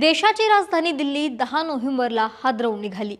देशाची राजधानी दिल्ली दहा नोव्हेंबरला हादरवून निघाली.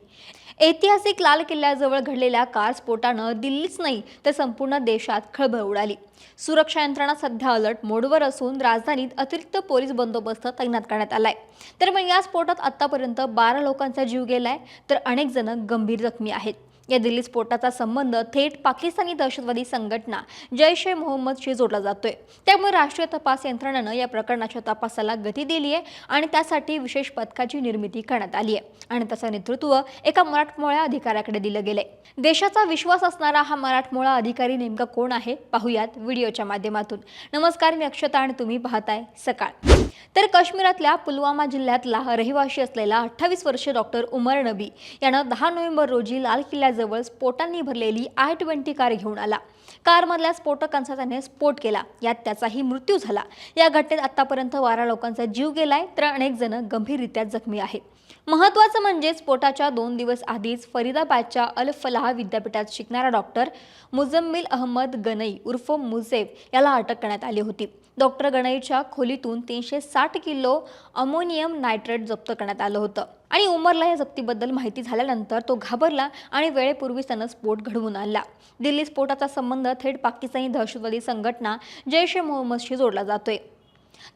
ऐतिहासिक लाल किल्ल्याजवळ घडलेल्या कार स्फोटानं दिल्लीच नाही तर संपूर्ण देशात खळबळ उडाली. सुरक्षा यंत्रणा सध्या अलर्ट मोडवर असून राजधानीत अतिरिक्त पोलीस बंदोबस्त तैनात करण्यात आलाय. दरम्यान या स्फोटात आतापर्यंत बारा लोकांचा जीव गेलाय तर अनेक जण गंभीर जखमी आहेत. या दिल्ली स्फोटाचा संबंध थेट पाकिस्तानी दहशतवादी संघटना जैश ए मोहम्मदशी जोडला जातोय. त्यामुळे राष्ट्रीय तपास यंत्रणेनं या प्रकरणाच्या तपासाला गती दिली आहे आणि त्यासाठी विशेष पथकाची निर्मिती करण्यात आली आहे. आणि त्याचं नेतृत्व एका मराठमोळ्या अधिकाऱ्याकडे दिलं गेलंय. देशाचा विश्वास असणारा हा मराठमोळा अधिकारी नेमका कोण आहे? पाहूयात व्हिडिओच्या माध्यमातून. नमस्कार मी अक्षता आणि तुम्ही पाहताय सकाळ. तर काश्मीरातल्या पुलवामा जिल्ह्यातला रहिवाशी असलेला अठ्ठावीस वर्षीय डॉक्टर उमर नबी यानं दहा नोव्हेंबर रोजी लाल जवळ स्फोटांनी भरलेली आय ट्वेंटी कार घेऊन आला. कारमधल्या स्फोटकांचा त्याने स्फोट केला. यात त्याचाही मृत्यू झाला. या घटनेत आतापर्यंत बारा लोकांचा जीव गेलाय तर अनेक जण गंभीररित्या जखमी आहेत. महत्वाचं म्हणजे स्फोटाच्या दोन दिवस आधीच फरीदाबादच्या अल फलाह विद्यापीठात शिकणारा डॉक्टर मुजम्मिल अहमद गनई उर्फ मुझेब याला अटक करण्यात आली होती. डॉक्टर गणईच्या खोलीतून तीनशे साठ किलो अमोनियम नायट्रेट जप्त करण्यात आलं होतं. आणि उमरला या जप्तीबद्दल माहिती झाल्यानंतर तो घाबरला आणि वेळेपूर्वीच त्यानं स्फोट घडवून आणला. दिल्ली स्फोटाचा संबंध थेट पाकिस्तानी दहशतवादी संघटना जैश ए मोहम्मदशी जोडला जातोय.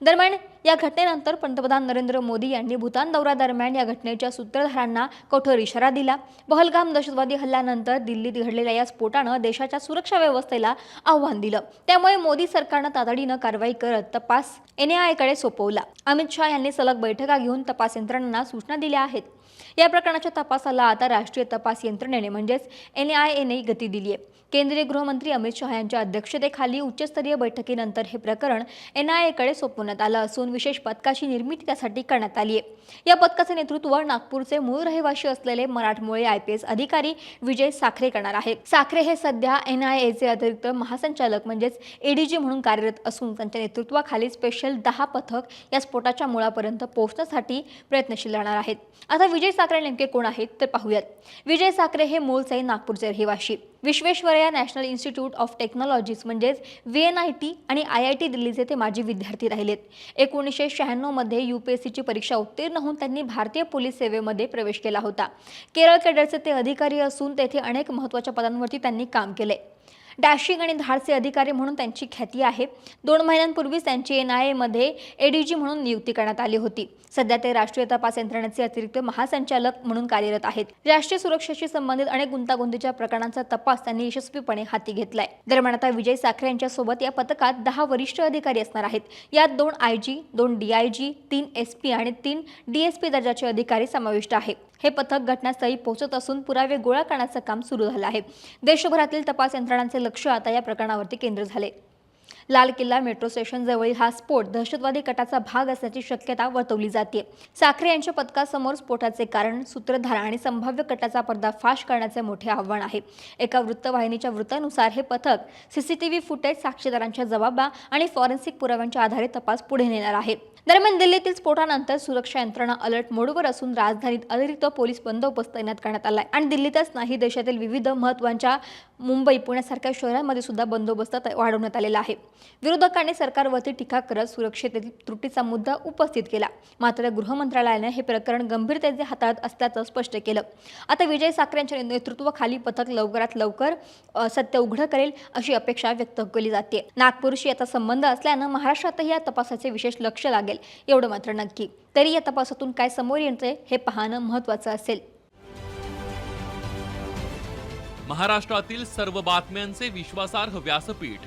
दरम्यान या घटनेनंतर पंतप्रधान नरेंद्र मोदी यांनी भूतान दौऱ्यादरम्यान या घटनेच्या सूत्रधारांना कठोर इशारा दिला. पहलगाम दहशतवादी हल्ल्यानंतर दिल्लीत घडलेल्या या स्फोटानं देशाच्या सुरक्षा व्यवस्थेला आव्हान दिलं. त्यामुळे मोदी सरकारनं तातडीनं कारवाई करत तपास एनआयकडे सोपवला. अमित शहा यांनी सलग बैठका घेऊन तपास यंत्रणांना सूचना दिल्या आहेत. या प्रकरणाच्या तपासाला आता राष्ट्रीय तपास यंत्रणेने म्हणजेच एन आय एने गती दिली आहे. केंद्रीय गृहमंत्री अमित शहा यांच्या अध्यक्षतेखाली उच्चस्तरीय बैठकीनंतर हे प्रकरण एन आय सोपवण्यात आलं असून विशेष पथकाची निर्मिती त्यासाठी करण्यात आली आहे. या पथकाचे नेतृत्व नागपूरचे मूळ रहिवाशी असलेले मराठमोळे आय पी एस अधिकारी विजय साखरे करणार आहेत. साखरे हे सध्या एन आय एचे अतिरिक्त महासंचालक म्हणजेच एडीजी म्हणून कार्यरत असून त्यांच्या नेतृत्वाखाली स्पेशल दहा पथक या स्फोटाच्या मुळापर्यंत पोहोचण्यासाठी प्रयत्नशील राहणार आहेत. आता विजय साखरे नेमके कोण आहेत तर पाहूयात. विजय साखरे हे मूळचे नागपूरचे रहिवाशी. Visvesvaraya national institute of technologies म्हणजेच व्ही एन आय टी आणि आय आय टी दिल्लीचे ते माजी विद्यार्थी राहिलेत. एकोणीसशे शहाण्णवमध्ये यू पी एस सीची परीक्षा उत्तीर्ण होऊन त्यांनी भारतीय पोलीस सेवेमध्ये प्रवेश केला होता. केरळ केडरचे ते अधिकारी असून तेथे अनेक महत्त्वाच्या पदांवरती त्यांनी काम केले. डाशिंग आणि धाडचे अधिकारी म्हणून त्यांची ख्याती आहे. दोन महिन्यांपूर्वीच त्यांची एन आय एमध्ये एडीजी म्हणून नियुक्ती करण्यात आली होती. सध्या ते राष्ट्रीय तपास यंत्रणेचे अतिरिक्त महासंचालक म्हणून कार्यरत आहेत. राष्ट्रीय सुरक्षेशी संबंधित अनेक गुंतागुंतीच्या प्रकरणांचा तपास त्यांनी यशस्वीपणे हाती घेतलाय. दरम्यान आता विजय साखरे यांच्यासोबत या पथकात दहा वरिष्ठ अधिकारी असणार आहेत. यात दोन आय जी दोन डी आय जी तीन एस पी आणि तीन डी एस पी दर्जाचे अधिकारी समाविष्ट आहे. हे पथक घटनास्थळी पोहोचत असून पुरावे गोळा करण्याचं काम सुरू झालं आहे. देशभरातील तपास यंत्रणांचे लक्ष आता या प्रकरणावरती केंद्र झाले. लाल किल्ला मेट्रो स्टेशन जवळील हा स्फोट दहशतवादी कटाचा भाग असण्याची शक्यता वर्तवली जाते. साखरे यांच्या पथकासमोर स्फोटाचे कारण सूत्रधार आणि संभाव्य कटाचा पर्दाफाश करण्याचे मोठे आव्हान आहे. एका वृत्तवाहिनीच्या वृत्तानुसार हे पथक सीसीटीव्ही फुटेज साक्षीदारांच्या जबाबा आणि फॉरेन्सिक पुराव्यांच्या आधारे तपास पुढे नेणार आहे. दरम्यान दिल्लीतील स्फोटानंतर सुरक्षा यंत्रणा अलर्ट मोडवर असून राजधानीत अतिरिक्त पोलीस बंदोबस्त तैनात करण्यात आलाय आणि दिल्लीतच नाही देशातील विविध महत्त्वाच्या मुंबई पुण्यासारख्या शहरांमध्ये सुद्धा बंदोबस्त वाढवण्यात आलेला आहे. विरोधकांनी सरकारवरती टीका करत सुरक्षेतील त्रुटीचा मुद्दा उपस्थित केला. मात्र गृह मंत्रालयाने हे प्रकरण गंभीरतेने हाताळत असल्याचं स्पष्ट केलं. आता विजय साखरे यांच्या नेतृत्वाखाली पथक लवकरात लवकर सत्य उघड करेल अशी अपेक्षा व्यक्त केली जाते. नागपूरशी याचा संबंध असल्यानं महाराष्ट्रातही या तपासाचे विशेष लक्ष लागेल एवढं मात्र नक्की. तरी या तपासातून काय समोर येते हे पाहणं महत्त्वाचं असेल. महाराष्ट्रातील सर्व बातम्यांचे विश्वासार्ह व्यासपीठ